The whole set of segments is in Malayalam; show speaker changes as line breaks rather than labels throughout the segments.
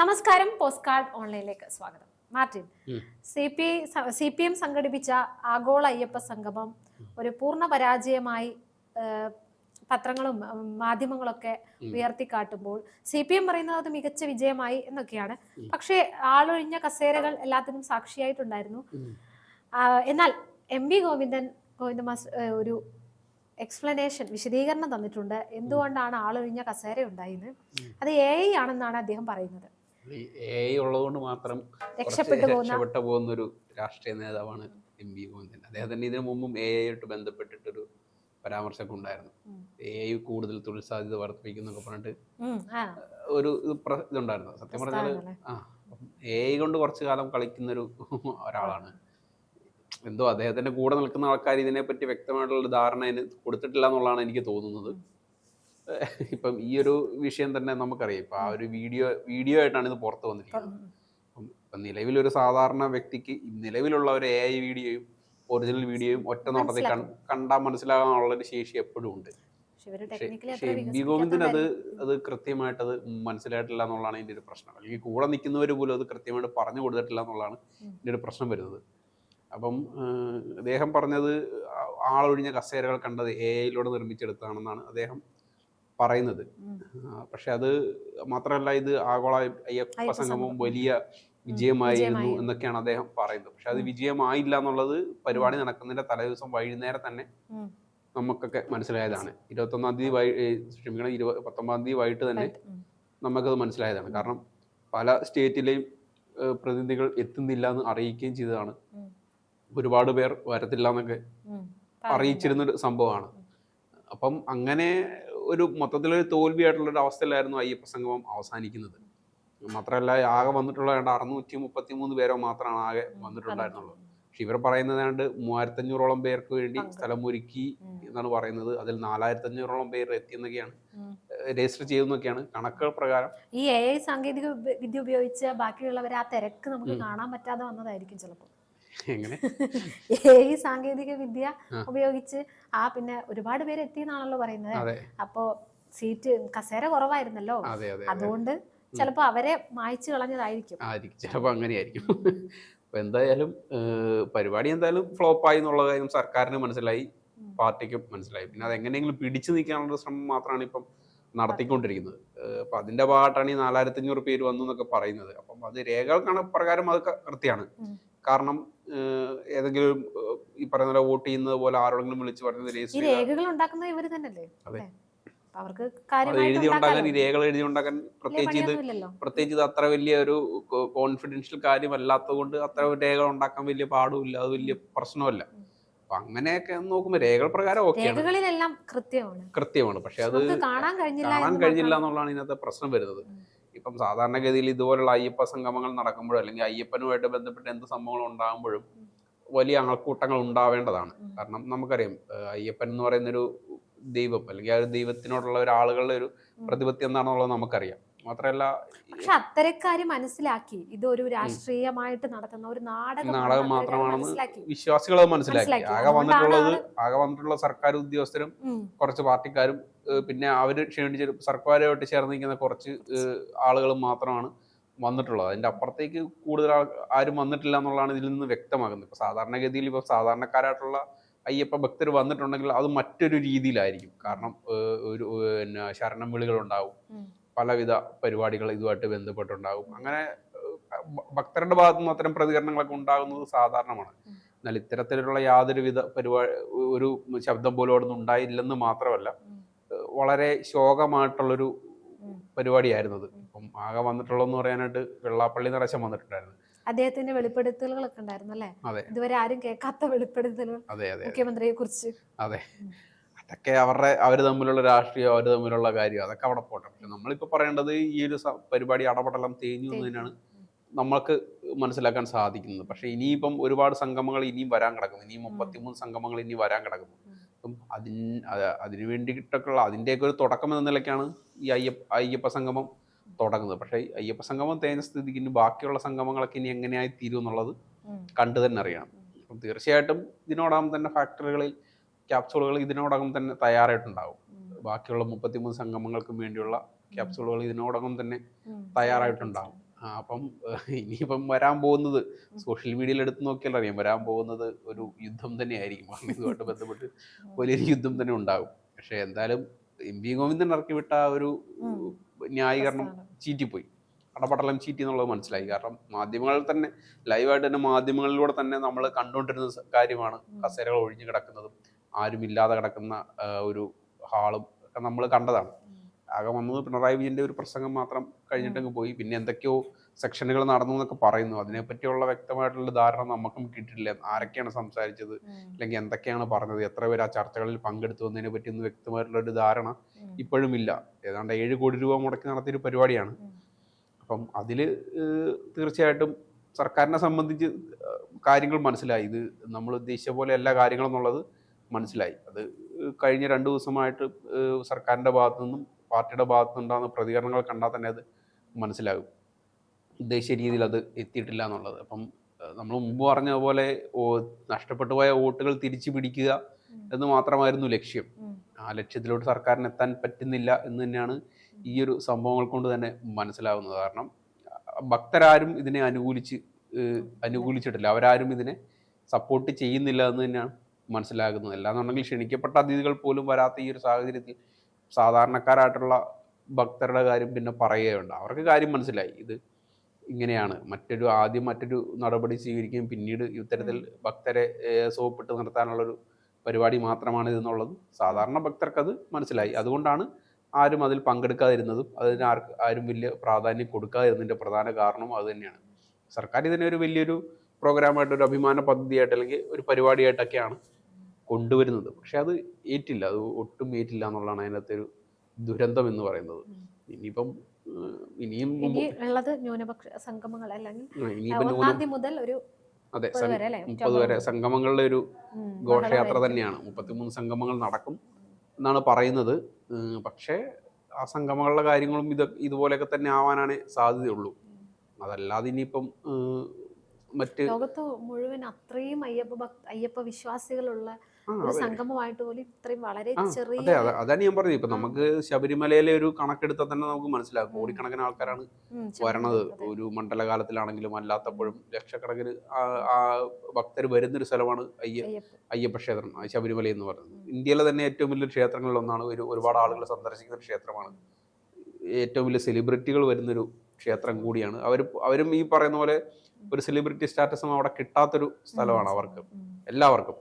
നമസ്കാരം പോസ്റ്റ് കാർഡ് ഓൺലൈനിലേക്ക് സ്വാഗതം. Martin. C P C P M സംഘടിപ്പിച്ച ആഗോള അയ്യപ്പ സംഗമം ഒരു പൂർണ പരാജയമായി പത്രങ്ങളും മാധ്യമങ്ങളൊക്കെ. ഉയർത്തിക്കാട്ടുമ്പോൾ സി പി എം പറയുന്നത് അത് മികച്ച വിജയമായി എന്നൊക്കെയാണ്. പക്ഷേ ആളൊഴിഞ്ഞ കസേരകൾ എല്ലാത്തിനും സാക്ഷിയായിട്ടുണ്ടായിരുന്നു. എന്നാൽ എം വി ഗോവിന്ദൻ ഗോവിന്ദ മാസ് ഒരു എക്സ്പ്ലനേഷൻ വിശദീകരണം തന്നിട്ടുണ്ട്. എന്തുകൊണ്ടാണ് ആളൊഴിഞ്ഞ കസേര
ഉണ്ടായിരുന്നത്
അത് എ ഐ ആണെന്നാണ് അദ്ദേഹം പറയുന്നത്.
എ ഐ ഉള്ളതുകൊണ്ട് മാത്രം
രക്ഷപ്പെട്ടു പോകുന്ന
ഒരു രാഷ്ട്രീയ നേതാവാണ് എം വി ഗോവിന്ദൻ. അദ്ദേഹത്തിന് ഇതിനു മുമ്പും എ ഐ ആയിട്ട് ബന്ധപ്പെട്ടിട്ടൊരു പരാമർശമൊക്കെ ഉണ്ടായിരുന്നു എ ഐ കൂടുതൽ തൊഴിൽ സാധ്യത വർദ്ധിപ്പിക്കുന്നൊക്കെ പറഞ്ഞിട്ട് ഒരു ഇതുണ്ടായിരുന്നു. സത്യം പറഞ്ഞാൽ ആ എ ഐ കൊണ്ട് കുറച്ച് കാലം കളിക്കുന്നൊരു ഒരാളാണ്. എന്തോ അദ്ദേഹത്തിന്റെ കൂടെ നിൽക്കുന്ന ആൾക്കാർ ഇതിനെപ്പറ്റി വ്യക്തമായിട്ടുള്ള ഒരു ധാരണ കൊടുത്തിട്ടില്ല എന്നുള്ളതാണ് എനിക്ക് തോന്നുന്നത്. ഇപ്പം ഈ ഒരു വിഷയം തന്നെ നമുക്കറിയാം. ഇപ്പം ആ ഒരു വീഡിയോ വീഡിയോ ആയിട്ടാണ് ഇത് പുറത്ത് വന്നിരിക്കുന്നത്. അപ്പം ഇപ്പം നിലവിലൊരു സാധാരണ വ്യക്തിക്ക് നിലവിലുള്ള ഒരു എ ഐ വീഡിയോയും ഒറിജിനൽ വീഡിയോയും ഒറ്റ നോട്ടത്തിൽ കണ്ടാൽ മനസ്സിലാകാനുള്ള ഒരു ശേഷി എപ്പോഴും ഉണ്ട്.
പക്ഷെ
എം ബി ഗോവിന്ദൻ അത് അത് കൃത്യമായിട്ട് അത് മനസ്സിലായിട്ടില്ല എന്നുള്ളതാണ് ഇതിന്റെ ഒരു പ്രശ്നം. അല്ലെങ്കിൽ കൂടെ നിൽക്കുന്നവർ പോലും അത് കൃത്യമായിട്ട് പറഞ്ഞു കൊടുത്തിട്ടില്ല എന്നുള്ളതാണ് ഇതിന്റെ ഒരു പ്രശ്നം വരുന്നത്. അപ്പം അദ്ദേഹം പറഞ്ഞത് ആളൊഴിഞ്ഞ കസേരകൾ കണ്ടത് എ ഐയിലൂടെ നിർമ്മിച്ചെടുത്താണെന്നാണ് അദ്ദേഹം പറയുന്നത്. പക്ഷെ അത് മാത്രമല്ല ഇത് ആഗോള അയ്യപ്പ
സംഗമവും
സംഗമം
സംഗമം.
വലിയ വിജയമായിരുന്നു
വിജയമായി.
എന്നൊക്കെയാണ് അദ്ദേഹം പറയുന്നത് പക്ഷെ അത്. വിജയമായില്ല എന്നുള്ളത് പരിപാടി നടക്കുന്നതിന്റെ തലേദിവസം വൈകുന്നേരം തന്നെ. നമുക്കൊക്കെ മനസ്സിലായതാണ് ഇരുപത്തൊന്നാം തീയതി വൈ ക്ഷമിക്കണം ഇരുപത് പത്തൊമ്പതാം തീയതി വൈകിട്ട് തന്നെ. നമുക്കത് മനസ്സിലായതാണ് കാരണം പല സ്റ്റേറ്റിലെയും പ്രതിനിധികൾ എത്തുന്നില്ല എന്ന് അറിയിക്കുകയും ചെയ്തതാണ് ഒരുപാട് പേർ വരത്തില്ല എന്നൊക്കെ. അറിയിച്ചിരുന്നൊരു സംഭവമാണ് അപ്പം അങ്ങനെ ഒരു മൊത്തത്തിലൊരു തോൽവിയായിട്ടുള്ള ഒരു അവസ്ഥയിലായിരുന്നു അയ്യപ്പ സംഗമം അവസാനിക്കുന്നത്. മാത്രമല്ല ആകെ വന്നിട്ടുള്ള ഏതാണ്ട് അറുന്നൂറ്റി മുപ്പത്തി മൂന്ന് പേരോ മാത്രമാണ് ആകെ വന്നിട്ടുണ്ടായിരുന്നുള്ളൂ. പക്ഷെ ഇവർ പറയുന്നത് ഏതാണ്ട് മൂവായിരത്തഞ്ഞൂറോളം പേർക്ക് വേണ്ടി
പങ്ക്.
സ്ഥലം ഒരുക്കി എന്നാണ് പറയുന്നത്. അതിൽ നാലായിരത്തഞ്ഞൂറോളം പേർ എത്തിയെന്നൊക്കെയാണ്
എന്നൊക്കെയാണ്
രജിസ്റ്റർ ചെയ്തെന്നൊക്കെയാണ് കണക്കുകൾ പ്രകാരം.
ഈ എ ഐ സാങ്കേതിക വിദ്യ ഉപയോഗിച്ച് ബാക്കിയുള്ളവരെ ആ തിരക്ക് നമുക്ക് കാണാൻ പറ്റാതെ വന്നതായിരിക്കും ചിലപ്പോൾ.
എങ്ങനെ?
ഈ സാങ്കേതിക വിദ്യ ഉപയോഗിച്ച് ആ പിന്നെ ഒരുപാട് പേര് എത്തിയെന്നാണല്ലോ പറയുന്നത്. അപ്പോ സീറ്റ് കസേര കുറവായിരുന്നല്ലോ.
അതെ അതെ അതെ.
അതുകൊണ്ട് ചിലപ്പോ അവരെ മായ്ച്ചു കളഞ്ഞതായിരിക്കും.
ആയിരിക്കും. ചിലപ്പോൾ അങ്ങനെയായിരിക്കും. അപ്പോൾ എന്തായാലും പരിപാടി എന്തായാലും ഫ്ലോപ്പായി എന്നുള്ള കാര്യം സർക്കാരിന് മനസ്സിലായി. പാർട്ടിക്കും മനസ്സിലായി. പിന്നെ അത് എങ്ങനെയെങ്കിലും പിടിച്ചു നിൽക്കാനുള്ള ശ്രമം മാത്രമാണ് ഇപ്പം നടത്തിക്കൊണ്ടിരിക്കുന്നത്. അപ്പൊ അതിന്റെ ഭാഗമായിട്ടാണ് ഈ നാലായിരത്തി അഞ്ഞൂറ് പേര് വന്നു എന്നൊക്കെ പറയുന്നത്. അപ്പം അത് രേഖകൾ കാണാൻ പ്രകാരം അത് കൃത്യമാണ്. കാരണം ഏതെങ്കിലും ഈ പറയുന്ന പോലെ വോട്ട് ചെയ്യുന്നത് പോലെ ആരോടെങ്കിലും വിളിച്ച് പറഞ്ഞത്
ഈ രേഖകൾ ഉണ്ടാക്കുന്നത് ഇവർ തന്നെയല്ലേ?
അതെ.
അവർക്ക്
എഴുതി ഉണ്ടാക്കാൻ ഈ. രേഖകൾ എഴുതി ഉണ്ടാക്കാൻ പ്രത്യേകിച്ച് ഇത് പ്രത്യേകിച്ച് ഇത് അത്ര വലിയ ഒരു കോൺഫിഡൻഷ്യൽ കാര്യമല്ലാത്തത് കൊണ്ട് അത്ര രേഖകൾ ഉണ്ടാക്കാൻ വലിയ പാടുമില്ല. അത് വലിയ പ്രശ്നമല്ല. അപ്പൊ അങ്ങനെയൊക്കെ നോക്കുമ്പോൾ രേഖകൾ പ്രകാരം ഓക്കെയാണ്.
രേഖകളിലെല്ലാം കൃത്യമാണ്.
പക്ഷെ അത്
കാണാൻ കഴിഞ്ഞില്ല
കാണാൻ കഴിഞ്ഞില്ല എന്നുള്ളതാണ് ഇതിനകത്തെ പ്രശ്നം വരുന്നത്. ഇപ്പം സാധാരണഗതിയിൽ ഇതുപോലുള്ള അയ്യപ്പ സംഗമങ്ങൾ നടക്കുമ്പോഴും അല്ലെങ്കിൽ അയ്യപ്പനുമായിട്ട് ബന്ധപ്പെട്ട് എന്ത് സംഭവങ്ങൾ ഉണ്ടാകുമ്പോഴും വലിയ ആൾക്കൂട്ടങ്ങൾ ഉണ്ടാവേണ്ടതാണ്. കാരണം നമുക്കറിയാം അയ്യപ്പൻ എന്ന് പറയുന്നൊരു ദൈവം അല്ലെങ്കിൽ ആ ഒരു ദൈവത്തിനോടുള്ള ഒരു ആളുകളുടെ ഒരു. പ്രതിപത്തി എന്താണെന്നുള്ളത് നമുക്കറിയാം മാത്രമല്ല
പക്ഷെ അത്തരക്കാര് മനസ്സിലാക്കി. ഇത് ഒരു രാഷ്ട്രീയമായിട്ട് നടത്തുന്ന ഒരു നാടകം
നാടകം മാത്രമാണെന്ന് വിശ്വാസികൾ അത് മനസ്സിലാക്കി. ആകെ വന്നിട്ടുള്ളത് ആകെ വന്നിട്ടുള്ള സർക്കാർ ഉദ്യോഗസ്ഥരും കുറച്ച് പാർട്ടിക്കാരും പിന്നെ അവർ ക്ഷണിച്ച് സർക്കാരുമായിട്ട് ചേർന്നിരിക്കുന്ന കുറച്ച് ആളുകൾ മാത്രമാണ് വന്നിട്ടുള്ളത്. അതിന്റെ അപ്പുറത്തേക്ക് കൂടുതൽ ആരും വന്നിട്ടില്ല എന്നുള്ളതാണ് ഇതിൽ നിന്ന് വ്യക്തമാകുന്നത്. ഇപ്പൊ സാധാരണഗതിയിൽ ഇപ്പൊ സാധാരണക്കാരായിട്ടുള്ള അയ്യപ്പ ഭക്തർ വന്നിട്ടുണ്ടെങ്കിൽ അത് മറ്റൊരു രീതിയിലായിരിക്കും. കാരണം ഒരു പിന്നെ ശരണം വിളികൾ ഉണ്ടാവും. പലവിധ പരിപാടികൾ ഇതുമായിട്ട് ബന്ധപ്പെട്ടുണ്ടാകും. അങ്ങനെ ഭക്തരുടെ ഭാഗത്തു നിന്ന് അത്തരം പ്രതികരണങ്ങളൊക്കെ ഉണ്ടാകുന്നത് സാധാരണമാണ്. എന്നാൽ ഇത്തരത്തിലുള്ള യാതൊരുവിധ പരിപാടി ഒരു ശബ്ദം പോലും അവിടെ നിന്ന് ഉണ്ടായില്ലെന്ന് മാത്രമല്ല വളരെ ശോകമായിട്ടുള്ളൊരു പരിപാടിയായിരുന്നത്. ഇപ്പം ആകെ വന്നിട്ടുള്ളതെന്ന് പറയാനായിട്ട് വെള്ളാപ്പള്ളി നിറച്ചം വന്നിട്ടുണ്ടായിരുന്നു.
അദ്ദേഹത്തിന്റെ വെളിപ്പെടുത്തലുകളൊക്കെ ഉണ്ടായിരുന്നു അല്ലേ? ഇതുവരെ ആരും കേൾക്കാത്ത വെളിപ്പെടുത്തലുകൾ മുഖ്യമന്ത്രിയെ കുറിച്ച്
അതെ. അതൊക്കെ അവരുടെ അവർ തമ്മിലുള്ള രാഷ്ട്രീയം അവർ തമ്മിലുള്ള കാര്യം അതൊക്കെ അവിടെ പോട്ടെ. പക്ഷെ നമ്മളിപ്പോൾ പറയേണ്ടത് ഈ ഒരു പരിപാടി അടപടലം തേഞ്ഞു എന്നതിനാണ് നമ്മൾക്ക് മനസ്സിലാക്കാൻ സാധിക്കുന്നത്. പക്ഷെ ഇനിയിപ്പം ഒരുപാട് സംഗമങ്ങൾ ഇനിയും വരാൻ കിടക്കുന്നു. ഇനിയും മുപ്പത്തിമൂന്ന് സംഗമങ്ങൾ ഇനി വരാൻ കിടക്കുന്നു. അപ്പം അതിന് അതിനു വേണ്ടിയിട്ടൊക്കെയുള്ള അതിന്റെയൊക്കെ ഒരു തുടക്കം എന്ന നിലയ്ക്കാണ് ഈ അയ്യപ്പ അയ്യപ്പ സംഗമം തുടങ്ങുന്നത്. പക്ഷേ അയ്യപ്പ സംഗമം തേഞ്ഞ സ്ഥിതിക്ക് ഇനി ബാക്കിയുള്ള സംഗമങ്ങളൊക്കെ ഇനി എങ്ങനെയായി തീരും എന്നുള്ളത്. കണ്ടു തന്നെ അറിയണം. അപ്പം തീർച്ചയായിട്ടും ഇതിനോടാകുമ്പോൾ തന്നെ ഫാക്ടറികളിൽ ക്യാപ്സൂളുകൾ ഇതിനോടകം തന്നെ തയ്യാറായിട്ടുണ്ടാവും. ബാക്കിയുള്ള മുപ്പത്തിമൂന്ന് സംഗമങ്ങൾക്കും വേണ്ടിയുള്ള ക്യാപ്സൂളുകൾ ഇതിനോടകം തന്നെ. തയ്യാറായിട്ടുണ്ടാവും. അപ്പം ഇനിയിപ്പം വരാൻ പോകുന്നത് സോഷ്യൽ മീഡിയയിൽ എടുത്ത് നോക്കിയാൽ അറിയാം. വരാൻ പോകുന്നത് ഒരു യുദ്ധം തന്നെയായിരിക്കും. ഇതുമായിട്ട് ബന്ധപ്പെട്ട് വലിയൊരു യുദ്ധം തന്നെ ഉണ്ടാകും. പക്ഷെ എന്തായാലും എം വി ഗോവിന്ദൻ ഇറക്കി വിട്ട ആ ഒരു. ന്യായീകരണം ചീറ്റിപ്പോയി. അടപടലം ചീറ്റി എന്നുള്ളത് മനസ്സിലായി. കാരണം മാധ്യമങ്ങളിൽ തന്നെ ലൈവായിട്ട് തന്നെ മാധ്യമങ്ങളിലൂടെ തന്നെ നമ്മൾ കണ്ടുകൊണ്ടിരുന്ന കാര്യമാണ് കസേരകൾ ഒഴിഞ്ഞു കിടക്കുന്നതും ആരുമില്ലാതെ കിടക്കുന്ന ആ, ഒരു ഹാളും ഒക്കെ നമ്മൾ കണ്ടതാണ്. ആകെ വന്നത് പിണറായി വിജയന്റെ ഒരു പ്രസംഗം മാത്രം കഴിഞ്ഞിട്ടങ്ങ് പോയി. പിന്നെ എന്തൊക്കെയോ സെക്ഷനുകൾ നടന്നു എന്നൊക്കെ പറയുന്നു. അതിനെപ്പറ്റിയുള്ള വ്യക്തമായിട്ടുള്ള ധാരണ നമുക്കും കിട്ടിയിട്ടില്ല. ആരൊക്കെയാണ് സംസാരിച്ചത്? അല്ലെങ്കിൽ എന്തൊക്കെയാണ് പറഞ്ഞത്? എത്ര പേര് ആ ചർച്ചകളിൽ പങ്കെടുത്തു എന്നതിനെ പറ്റി ഒന്നും വ്യക്തമായിട്ടുള്ള ഒരു ധാരണ ഇപ്പോഴും ഇല്ല. ഏതാണ്ട് ഏഴ് കോടി രൂപ മുടക്കി നടത്തിയൊരു പരിപാടിയാണ്. അപ്പം അതിൽ തീർച്ചയായിട്ടും സർക്കാരിനെ സംബന്ധിച്ച് കാര്യങ്ങൾ മനസ്സിലായി. ഇത് നമ്മൾ ഉദ്ദേശിച്ച പോലെ എല്ലാ കാര്യങ്ങളും എന്നുള്ളത്. മനസ്സിലായി. അത് കഴിഞ്ഞ രണ്ട് ദിവസമായിട്ട് സർക്കാരിന്റെ ഭാഗത്തു നിന്നും പാർട്ടിയുടെ ഭാഗത്തു നിന്നുണ്ടാകുന്ന പ്രതികരണങ്ങൾ കണ്ടാൽ തന്നെ അത് മനസ്സിലാകും. ഉദ്ദേശിച്ച രീതിയിൽ അത് എത്തിയിട്ടില്ല എന്നുള്ളത്. അപ്പം നമ്മൾ മുമ്പ് പറഞ്ഞ പോലെ നഷ്ടപ്പെട്ടു പോയ വോട്ടുകൾ തിരിച്ചു പിടിക്കുക എന്ന് മാത്രമായിരുന്നു ലക്ഷ്യം. ആ ലക്ഷ്യത്തിലോട്ട് സർക്കാരിന് എത്താൻ പറ്റുന്നില്ല എന്ന് തന്നെയാണ് ഈ ഒരു സംഭവങ്ങൾ കൊണ്ട് തന്നെ മനസ്സിലാവുന്നത്. കാരണം ഭക്തരാരും ഇതിനെ അനുകൂലിച്ച് അനുകൂലിച്ചിട്ടില്ല. അവരാരും ഇതിനെ സപ്പോർട്ട് ചെയ്യുന്നില്ല എന്ന് തന്നെയാണ് മനസ്സിലാകുന്നത്. അല്ലാന്നുണ്ടെങ്കിൽ ക്ഷണിക്കപ്പെട്ട അതിഥികൾ പോലും വരാത്ത ഈ ഒരു സാഹചര്യത്തിൽ സാധാരണക്കാരായിട്ടുള്ള ഭക്തരുടെ കാര്യം പിന്നെ പറയുകയുണ്ട് അവർക്ക് കാര്യം മനസ്സിലായി. ഇത് ഇങ്ങനെയാണ്. മറ്റൊരു ആദ്യം മറ്റൊരു നടപടി സ്വീകരിക്കുകയും പിന്നീട് ഇത്തരത്തിൽ ഭക്തരെ സോപ്പിട്ട് നിർത്താനുള്ളൊരു പരിപാടി മാത്രമാണ് ഇതെന്നുള്ളത് സാധാരണ ഭക്തർക്കത് മനസ്സിലായി. അതുകൊണ്ടാണ് ആരും അതിൽ പങ്കെടുക്കാതിരുന്നതും അതിന് ആർക്ക് ആരും വലിയ പ്രാധാന്യം കൊടുക്കാതിരുന്നതിന്റെ പ്രധാന കാരണവും അത് തന്നെയാണ്. സർക്കാർ ഇതിനെ ഒരു വലിയൊരു പ്രോഗ്രാമായിട്ട് ഒരു അഭിമാന പദ്ധതിയായിട്ട് അല്ലെങ്കിൽ ഒരു പരിപാടിയായിട്ടൊക്കെയാണ് കൊണ്ടുവരുന്നത്. പക്ഷെ അത് ഏറ്റില്ല. അത് ഒട്ടും ഏറ്റില്ല എന്നുള്ളതാണ് അതിനകത്തെ ഒരു ദുരന്തം എന്ന് പറയുന്നത്. ഇനിയിപ്പം ഇനിയും
ഇനി ഉള്ളത് ന്യൂനപക്ഷ സംഗമങ്ങൾ അല്ലെങ്കിൽ മുതൽ ഒരു
അതെ
മുപ്പത് വരെ
സംഗമങ്ങളുടെ ഒരു ഘോഷയാത്ര തന്നെയാണ്. മുപ്പത്തിമൂന്ന് സംഗമങ്ങൾ നടക്കും എന്നാണ് പറയുന്നത്. പക്ഷേ ആ സംഗമങ്ങളുടെ കാര്യങ്ങളും ഇത് ഇതുപോലെയൊക്കെ തന്നെ ആവാനാണ് സാധ്യതയുള്ളൂ. അതല്ലാതെ ഇനിയിപ്പം മറ്റ്
ലോകത്ത് മുഴുവൻ അത്രയും അയ്യപ്പ ഭക്ത അയ്യപ്പ വിശ്വാസികളുള്ള ഒരു സംഗമമായിട്ട് പോലും ഇത്രയും വളരെ ചെറിയ
അതെ അതെ. അതാണ് ഞാൻ പറഞ്ഞത്. ഇപ്പൊ നമുക്ക് ശബരിമലയിലെ ഒരു കണക്കെടുത്താൽ തന്നെ നമുക്ക് മനസ്സിലാകും. കോടിക്കണക്കിന് ആൾക്കാരാണ് വരണത്. ഒരു മണ്ഡലകാലത്തിലാണെങ്കിലും അല്ലാത്തപ്പോഴും ലക്ഷക്കണക്കിന് ഭക്തർ വരുന്നൊരു സ്ഥലമാണ് അയ്യ
അയ്യപ്പ
അയ്യപ്പ ക്ഷേത്രം ശബരിമല എന്ന് പറയുന്നത്. ഇന്ത്യയിലെ തന്നെ ഏറ്റവും വലിയ ക്ഷേത്രങ്ങളിൽ ഒന്നാണ് ഒരു ഒരുപാട് ആളുകൾ സന്ദർശിക്കുന്ന ഒരു ക്ഷേത്രമാണ്. ഏറ്റവും വലിയ സെലിബ്രിറ്റികൾ വരുന്നൊരു ക്ഷേത്രം കൂടിയാണ്. അവർ അവരും ഈ പറയുന്ന പോലെ ഒരു സെലിബ്രിറ്റി സ്റ്റാറ്റസും അവിടെ കിട്ടാത്തൊരു സ്ഥലമാണ് അവർക്ക്. എല്ലാവർക്കും.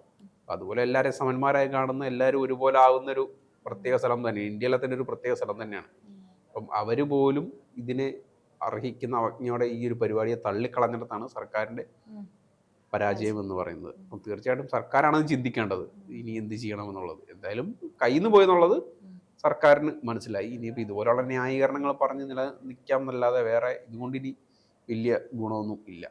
അതുപോലെ എല്ലാവരെയും സമന്മാരായി കാണുന്ന എല്ലാവരും ഒരുപോലെ ആകുന്ന ഒരു പ്രത്യേക സ്ഥലം തന്നെ. ഇന്ത്യയിലെ തന്നെ ഒരു പ്രത്യേക സ്ഥലം തന്നെയാണ്. അപ്പം അവർ പോലും ഇതിനെ അർഹിക്കുന്ന അവജ്ഞയോടെ ഈ ഒരു പരിപാടിയെ തള്ളിക്കളഞ്ഞിടത്താണ്
സർക്കാരിന്റെ.
പരാജയം എന്ന് പറയുന്നത്. അപ്പം തീർച്ചയായിട്ടും സർക്കാരാണ് അത് ചിന്തിക്കേണ്ടത്. ഇനി എന്ത് ചെയ്യണമെന്നുള്ളത്. എന്തായാലും കയ്യിൽ നിന്ന് പോയെന്നുള്ളത് സർക്കാരിന് മനസ്സിലായി. ഇനിയിപ്പോൾ ഇതുപോലുള്ള ന്യായീകരണങ്ങൾ പറഞ്ഞ് നില നിൽക്കാം എന്നല്ലാതെ വേറെ ഇതുകൊണ്ട് ഇനി വലിയ ഗുണമൊന്നും ഇല്ല.